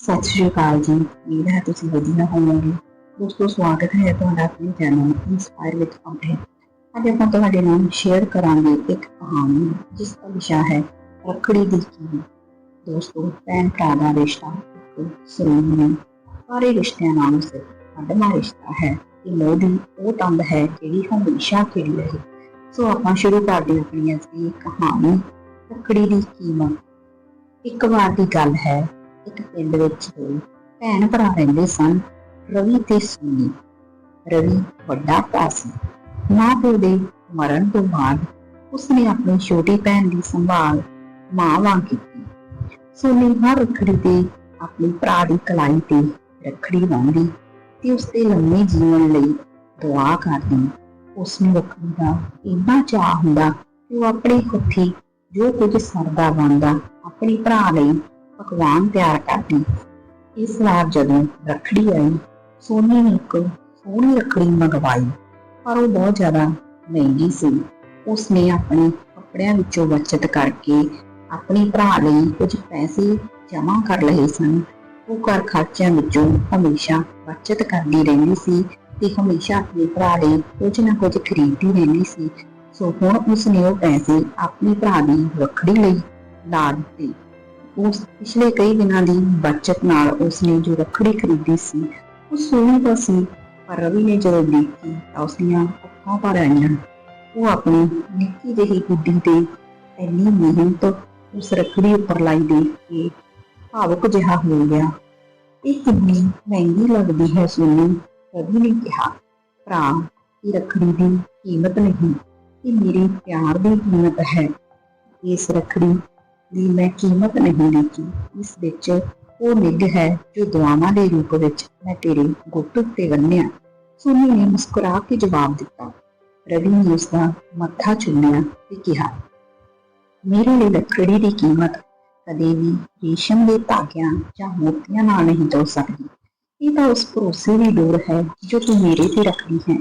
ਸਤਿ ਸ਼੍ਰੀ ਅਕਾਲ ਜੀ। ਉਮੀਦ ਹੈ ਤੁਸੀਂ ਵਧੀਆ ਹੋਵੋਗੇ। ਦੋਸਤੋ, ਸਵਾਗਤ ਹੈ ਤੁਹਾਡਾ ਆਪਣੇ ਚੈਨਲ ਇਨਸਪਾਇਰ ਵਿਦ ਕੰਟੈਂਟ ਅੱਜ ਆਪਾਂ ਤੁਹਾਡੇ ਨਾਲ ਸ਼ੇਅਰ ਕਰਾਂਗੇ ਇੱਕ ਕਹਾਣੀ, ਜਿਸ ਦਾ ਵਿਸ਼ਾ ਹੈ ਰੱਖੜੀ ਦੀ ਕੀਮਤ ਦੋਸਤੋ, ਭੈਣ ਭਰਾ ਦਾ ਰਿਸ਼ਤਾ ਇੱਕ ਸਰੂਨੀ ਸਾਰੇ ਰਿਸ਼ਤਿਆਂ ਨਾਲੋਂ ਸਿਰਫ ਵੱਡਾ ਰਿਸ਼ਤਾ ਹੈ ਇਹ ਮੋਦੀ ਉਹ ਤੰਦ ਹੈ ਜਿਹੜੀ ਹਮੇਸ਼ਾ ਖਿੜੀ ਰਹੇ। ਸੋ ਆਪਾਂ ਸ਼ੁਰੂ ਕਰਦੇ ਹਾਂ ਆਪਣੀ ਅੱਜ ਦੀ ਕਹਾਣੀ, ਰੱਖੜੀ ਦੀ ਕੀਮਤ। ਇੱਕ ਵਾਰ ਦੀ ਗੱਲ ਹੈ ਇੱਕ ਪਿੰਡ ਵਿੱਚ ਭੈਣ ਭਰਾ ਰਹਿੰਦੇ ਸਨ, ਰਵੀ ਤੇ ਸੋਨੀ ਰਵੀ ਵੱਡਾ ਭਰਾ ਸੀ। ਮਾਂ ਪਿਓ ਦੇ ਮਰਨ ਤੋਂ ਬਾਅਦ ਉਸਨੇ ਆਪਣੀ ਛੋਟੀ ਭੈਣ ਦੀ ਸੰਭਾਲ ਮਾਂ ਵਾਂਗ ਕੀਤੀ। ਸੋਨੀ ਹਰ ਰੱਖੜੀ ਤੇ ਆਪਣੇ ਭਰਾ ਦੀ ਕਲਾਈ ਤੇ ਰੱਖੜੀ ਬੰਨ੍ਹਦੀ ਤੇ ਉਸਦੇ ਲੰਮੇ ਜੀਵਨ ਲਈ ਦੁਆ ਕਰਦੀ। ਉਸਨੂੰ ਰੱਖੜੀ ਦਾ ਇੰਨਾ ਚਾਹ ਹੁੰਦਾ ਕਿ ਉਹ ਆਪਣੇ ਹੱਥੀਂ ਜੋ ਕੁਝ ਸਰਦਾ ਬਣਦਾ ਆਪਣੇ ਭਰਾ ਲਈ ਪਕਵਾਨ ਤਿਆਰ ਕਰਦੀ ਇਸ ਵਾਰ ਜਦੋਂ ਰੱਖੜੀ ਆਈ ਸੋਨੀ ਨੇ ਇੱਕ ਸੋਹਣੀ ਰੱਖੜੀ ਮੰਗਵਾਈ, ਪਰ ਉਹ ਬਹੁਤ ਜ਼ਿਆਦਾ ਮਹਿੰਗੀ ਸੀ। ਉਸਨੇ ਆਪਣੇ ਕੱਪੜਿਆਂ ਵਿੱਚੋਂ ਬਚਤ ਕਰਕੇ ਆਪਣੇ ਭਰਾ ਲਈ ਕੁਝ ਪੈਸੇ ਜਮ੍ਹਾਂ ਕਰ ਲਏ ਸਨ। ਉਹ ਘਰ ਖਰਚਿਆਂ ਵਿੱਚੋਂ ਹਮੇਸ਼ਾ ਬਚਤ ਕਰਦੀ ਰਹਿੰਦੀ ਸੀ ਤੇ ਹਮੇਸ਼ਾ ਆਪਣੇ ਭਰਾ ਲਈ ਕੁਝ ਨਾ ਕੁਝ ਖਰੀਦਦੀ ਰਹਿੰਦੀ ਸੀ। ਸੋ ਹੁਣ ਉਸਨੇ ਉਹ ਪੈਸੇ ਆਪਣੇ ਭਰਾ ਦੀ ਰੱਖੜੀ ਲਈ ਲਾ ਦਿੱਤੇ। ਉਸ ਪਿਛਲੇ ਕਈ ਦਿਨਾਂ ਦੀ ਬਚਤ ਨਾਲ ਉਸਨੇ ਜੋ ਰੱਖੜੀ ਖਰੀਦੀ ਸੀ, ਉਹ ਸੋਹਣੀ ਤਾਂ ਸੀ, ਪਰ ਰਵੀ ਨੇ ਜਦੋਂ ਦੇਖੀ ਤਾਂ ਉਸਦੀਆਂ ਅੱਖਾਂ ਭਰ ਆਈਆਂ। ਉਹ ਆਪਣੀ ਨਿੱਕੀ ਜਿਹੀ ਗੁੱਡੀ ਤੇ ਇੰਨੀ ਮਿਹਨਤ ਉਸ ਰੱਖੜੀ ਉੱਪਰ ਲਾਈ ਦੇਖ ਕੇ ਭਾਵੁਕ ਜਿਹਾ ਹੋ ਗਿਆ। ਇਹ ਕਿੰਨੀ ਮਹਿੰਗੀ ਲੱਗਦੀ ਹੈ ਸੋਨੀ ਰਵੀ ਨੇ ਕਿਹਾ। ਭਰਾ, ਇਹ ਰੱਖੜੀ ਦੀ ਕੀਮਤ ਨਹੀਂ, ਇਹ ਮੇਰੇ ਪਿਆਰ ਦੀ ਕੀਮਤ ਹੈ। ਇਸ ਰੱਖੜੀ ਦੀ ਮੈਂ ਕੀਮਤ ਨਹੀਂ ਦੇਖੀ ਇਸ ਵਿੱਚ ਉਹ ਨਿੱਘ ਹੈ ਜੋ ਦੁਆਵਾਂ ਦੇ ਰੂਪ ਵਿੱਚ ਮੈਂ ਤੇਰੇ ਗੁੱਟ ਉੱਤੇ ਬੰਨਿਆ ਸੋਨੀ ਨੇ ਮੁਸਕਰਾ ਕੇ ਜਵਾਬ ਦਿੱਤਾ। ਰਵੀ ਨੇ ਉਸ ਦਾ ਮੱਥਾ ਚੁੰਮਿਆ ਤੇ ਕਿਹਾ, ਮੇਰੇ ਲਈ ਲੱਕੜੀ ਦੀ ਕੀਮਤ ਕਦੇ ਵੀ ਰੇਸ਼ਮ ਦੇ ਧਾਗਿਆਂ ਜਾਂ ਮੋਤੀਆਂ ਨਾਲ ਨਹੀਂ ਤੋਲ ਸਕਦੀ। ਇਹ ਤਾਂ ਉਸ ਭਰੋਸੇ ਦੀ ਡੋਰ ਹੈ ਜੋ ਤੂੰ ਮੇਰੇ ਤੇ ਰੱਖਦੀ ਹੈ।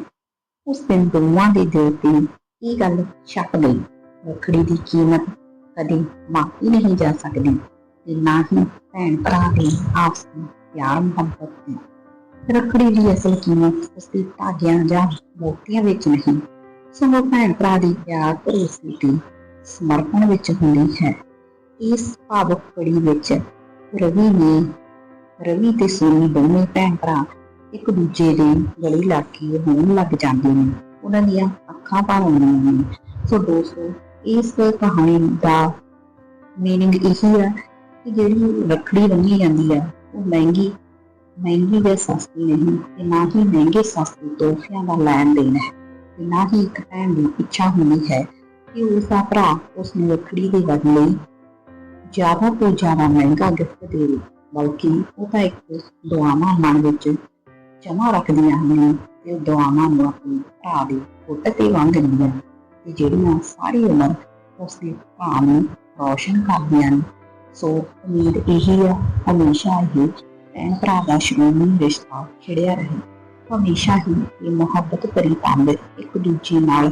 ਉਸ ਦਿਨ ਦੋਵਾਂ ਦੇ ਦਿਲ ਤੇ ਇਹ ਗੱਲ ਛਪ ਗਈ। ਲੱਕੜੀ ਦੀ ਕੀਮਤ ਕਦੇ ਮਾਪੀ ਨਹੀਂ ਜਾ ਸਕਦੀ ਤੇ ਨਾ ਹੀ ਭੈਣ ਭਰਾ ਦੇ ਆਪਸ ਵਿੱਚ ਪਿਆਰ, ਮੁਹੱਬਤ ਦੀ ਰੱਖੜੀ ਦੀ ਅਸਲ ਕੀਮਤ ਉਸਦੇ ਧਾਗਿਆਂ ਜਾਂ ਮੋਤੀਆਂ ਵਿੱਚ ਨਹੀਂ। ਸਗੋਂ ਭੈਣ ਭਰਾ ਦੀ ਪਿਆਰ ਭਰੋਸੇ ਤੇ ਸਮਰਪਣ ਵਿੱਚ ਹੁੰਦੀ ਹੈ। ਇਸ ਭਾਵੁਕ ਕੜੀ ਵਿੱਚ ਰਵੀ ਨੇ, ਰਵੀ ਤੇ ਸੋਨੀ ਦੋਵੇਂ ਭੈਣ ਭਰਾ ਇੱਕ ਦੂਜੇ ਦੇ ਗਲੇ ਲੱਗ ਕੇ ਹੋਣ ਲੱਗ ਜਾਂਦੇ ਨੇ। ਉਹਨਾਂ ਦੀਆਂ ਅੱਖਾਂ ਭਰ ਆਉਂਦੀਆਂ ਨੇ ਸੋ ਦੋਸਤੋ ਇਸ ਕਹਾਣੀ ਦਾ ਮੀਨਿੰਗ ਇਹੀ ਹੈ ਕਿ ਜਿਹੜੀ ਰੱਖੜੀ ਬੰਨੀ ਜਾਂਦੀ ਹੈ ਉਹ ਮਹਿੰਗੀ ਮਹਿੰਗੀ ਜਾਂ ਸਸਤੀ ਨਹੀਂ ਤੇ ਨਾ ਹੀ ਮਹਿੰਗੇ ਸਸਤੇ ਤੋਹਫਿਆਂ ਦਾ ਲੈਣ ਦੇਣ ਹੈ ਤੇ ਨਾ ਹੀ ਇੱਕ ਭੈਣ ਦੀ ਇੱਛਾ ਹੁੰਦੀ ਹੈ ਕਿ ਉਸ ਦਾ ਭਰਾ ਉਸ ਨੂੰ ਰੱਖੜੀ ਦੇ ਬਦਲੇ ਜ਼ਿਆਦਾ ਤੋਂ ਜ਼ਿਆਦਾ ਮਹਿੰਗਾ ਗਿਫਟ ਦੇਵੇ, ਬਲਕਿ ਉਹ ਤਾਂ ਇੱਕ ਦੁਆਵਾਂ ਮਨ ਵਿੱਚ ਜਮਾ ਰੱਖਦੀਆਂ ਹਨ ਤੇ ਦੁਆਵਾਂ ਨੂੰ ਆਪਣੇ ਭਰਾ ਦੇ ਪੁੱਤ ਤੇ ਵੰਡ ਦਿੰਦੀਆਂ ਹਨ ਜਿਹੜੀਆਂ ਸਾਰੀ ਉਮਰ ਉਸਦੇ ਭਾਅ ਨੂੰ ਰੋਸ਼ਨ ਕਰਦੀਆਂ ਨੇ। ਸੋ ਉਮੀਦ ਇਹੀ ਹੈ ਹਮੇਸ਼ਾ ਹੀ ਭੈਣ ਭਰਾ ਦਾ ਸ਼੍ਰੋਮਣੀ ਰਿਸ਼ਤਾ ਖਿੜਿਆ ਰਹੇ। ਹਮੇਸ਼ਾ ਹੀ ਇਹ ਮੁਹੱਬਤ ਭਰੀ ਤੰਦ ਇੱਕ ਦੂਜੇ ਨਾਲ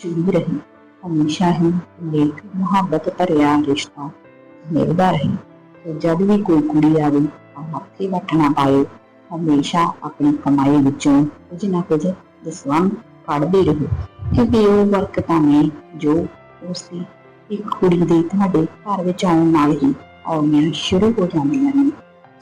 ਜੁੜੀ ਰਹੇ। ਹਮੇਸ਼ਾ ਹੀ ਨੇਕ ਮੁਹੱਬਤ ਭਰਿਆ ਰਿਸ਼ਤਾ ਮਿਲਦਾ ਰਹੇ। ਤੇ ਜਦ ਵੀ ਕੋਈ ਕੁੜੀ ਆਵੇ, ਤਾਂ ਮੱਥੇ ਵੱਟਣਾ ਪਾਏ ਹਮੇਸ਼ਾ ਆਪਣੀ ਕਮਾਈ ਵਿੱਚੋਂ ਕੁਝ ਨਾ ਕੁਝ ਦਸਵੰਦ ਕੱਢਦੇ ਰਹੋ। ਕਿਉਂਕਿ ਉਹ ਬਰਕਤਾਂ ਨੇ ਜੋ ਉਸ ਦੀ ਇੱਕ ਕੁੜੀ ਦੇ ਤੁਹਾਡੇ ਘਰ ਵਿੱਚ ਆਉਣ ਨਾਲ ਹੀ ਆਉਣੀਆਂ ਸ਼ੁਰੂ ਹੋ ਜਾਂਦੀਆਂ ਨੇ।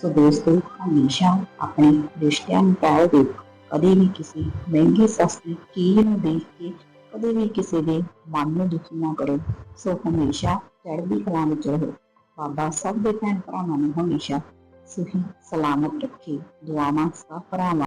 ਸੋ ਦੋਸਤੋ, ਹਮੇਸ਼ਾ ਆਪਣੇ ਰਿਸ਼ਤਿਆਂ ਨੂੰ ਪੈਰ ਦਿਓ। ਕਦੇ ਵੀ ਕਿਸੇ ਮਹਿੰਗੀ ਸਸਤੀ ਚੀਜ਼ ਨੂੰ ਦੇਖ ਕੇ ਕਦੇ ਵੀ ਕਿਸੇ ਦੇ ਮਨ ਨੂੰ ਦੁਖੀ ਨਾ ਕਰੋ। ਸੋ ਹਮੇਸ਼ਾ ਚੜ੍ਹਦੀ ਕਲਾ ਵਿੱਚ ਰਹੋ। ਬਾਬਾ ਸਭ ਦੇ ਭੈਣ ਭਰਾਵਾਂ ਨੂੰ ਹਮੇਸ਼ਾ ਸੁਖੀ ਸਲਾਮਤ ਰੱਖੇ। ਦੁਆਵਾਂ ਸਭ ਭਰਾਵਾਂ